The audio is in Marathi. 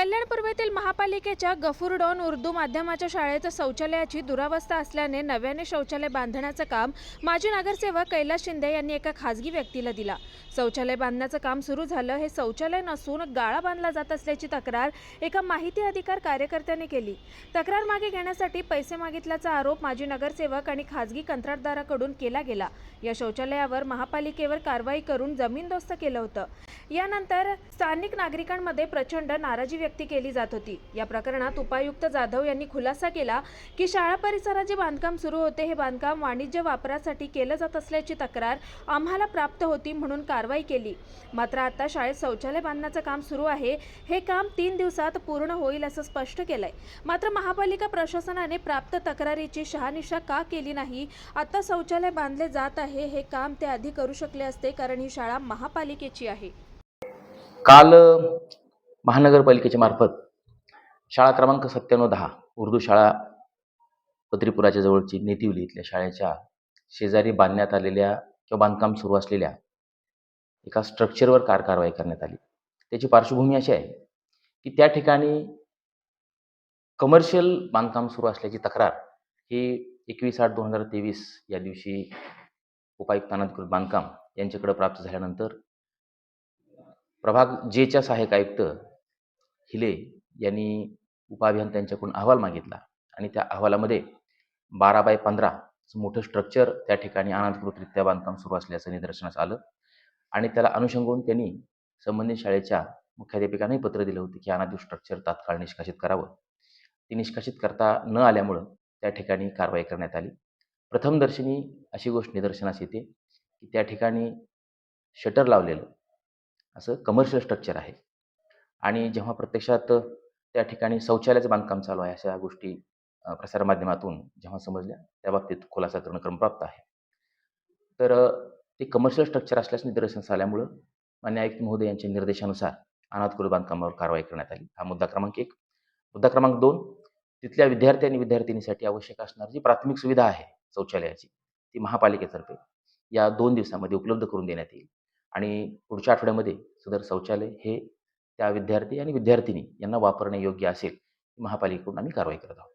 कल्याण पूर्वेतील महापालिकेच्या गफुरडॉन उर्दू माध्यमाच्या शाळेच्या शौचालयाची दुरावस्था असल्याने नव्याने शौचालय बांधण्याचं काम माजी नगरसेवक कैलास शिंदे यांनी एका खासगी व्यक्तीला दिला. शौचालय बांधण्याचं काम सुरू झालं हे शौचालय नसून गाळा बांधला जात असल्याची तक्रार एका माहिती अधिकार कार्यकर्त्याने केली. तक्रार मागे घेण्यासाठी पैसे मागितल्याचा आरोप माजी नगरसेवक आणि खासगी कंत्राटदाराकडून केला गेला. या शौचालयावर महापालिकेवर कारवाई करून जमीनदोस्त केलं होतं. यानंतर स्थानिक नागरिकांमध्ये प्रचंड नाराजी व्यक्त केली जात होती. या प्रकरणात उपायुक्त जाधव यांनी खुलासा केला की शाळा परिसरात जे बांधकाम सुरू होते हे बांधकाम वाणिज्य वापरासाठी केलं जात असल्याची तक्रार आम्हाला प्राप्त होती म्हणून कारवाई केली. मात्र आता शाळेत शौचालय बांधण्याचं काम सुरू आहे. हे काम तीन दिवसात पूर्ण होईल असं स्पष्ट केलंय. मात्र महापालिका प्रशासनाने प्राप्त तक्रारीची शहानिशा का केली नाही? आता शौचालय बांधले जात आहे. हे काम ते आधी करू शकले असते कारण ही शाळा महापालिकेची आहे. काल महानगरपालिकेच्या मार्फत शाळा क्रमांक सत्त्याण्णव दहा उर्दू शाळा पत्रीपुराच्या जवळची नेतिवली इथल्या शाळेच्या शेजारी बांधण्यात आलेल्या किंवा बांधकाम सुरू असलेल्या एका स्ट्रक्चरवर कार कारवाई करण्यात आली. त्याची पार्श्वभूमी अशी आहे की त्या ठिकाणी कमर्शियल बांधकाम सुरू असल्याची तक्रार ही एकवीस आठ दोन हजार तेवीस या दिवशी उपायुक्त अनाधिकृत बांधकाम यांच्याकडे प्राप्त झाल्यानंतर प्रभाग जेच्या सहाय्यक आयुक्त हिले यांनी उपअभियंत्यांच्याकडून अहवाल मागितला आणि त्या अहवालामध्ये बारा बाय पंधराचं मोठं स्ट्रक्चर त्या ठिकाणी अनधिकृतरित्या बांधकाम सुरू असल्याचं निदर्शनास आलं. आणि त्याला अनुषंगून त्यांनी संबंधित शाळेच्या मुख्याध्यापिकांनाही पत्र दिलं होतं की अनाधिक स्ट्रक्चर तात्काळ निष्कासित करावं. ते निष्कासित करता न आल्यामुळं त्या ठिकाणी कारवाई करण्यात आली. प्रथमदर्शनी अशी गोष्ट निदर्शनास येते की त्या ठिकाणी शटर लावलेलं असं कमर्शियल स्ट्रक्चर आहे. आणि जेव्हा प्रत्यक्षात त्या ठिकाणी शौचालयाचं बांधकाम चालू आहे अशा गोष्टी प्रसारमाध्यमातून जेव्हा समजल्या त्या बाबतीत खुलासा करणं क्रमप्राप्त आहे. तर ते कमर्शियल स्ट्रक्चर असल्यास निदर्शनास आल्यामुळं मान्य आयुक्त महोदय यांच्या निर्देशानुसार अनाथकुल बांधकामावर कारवाई करण्यात आली. हा मुद्दा क्रमांक एक. मुद्दा क्रमांक दोन तिथल्या विद्यार्थी आणि विद्यार्थिनीसाठी आवश्यक असणारी जी प्राथमिक सुविधा आहे शौचालयाची ती महापालिकेतर्फे या दोन दिवसामध्ये उपलब्ध करून देण्यात येईल. आणि पुढच्या आठवड्यामध्ये सदर शौचालय हे त्या विद्यार्थी आणि विद्यार्थिनी यांना वापरणे योग्य असेल महापालिकेकडून आम्ही कारवाई करत आहोत.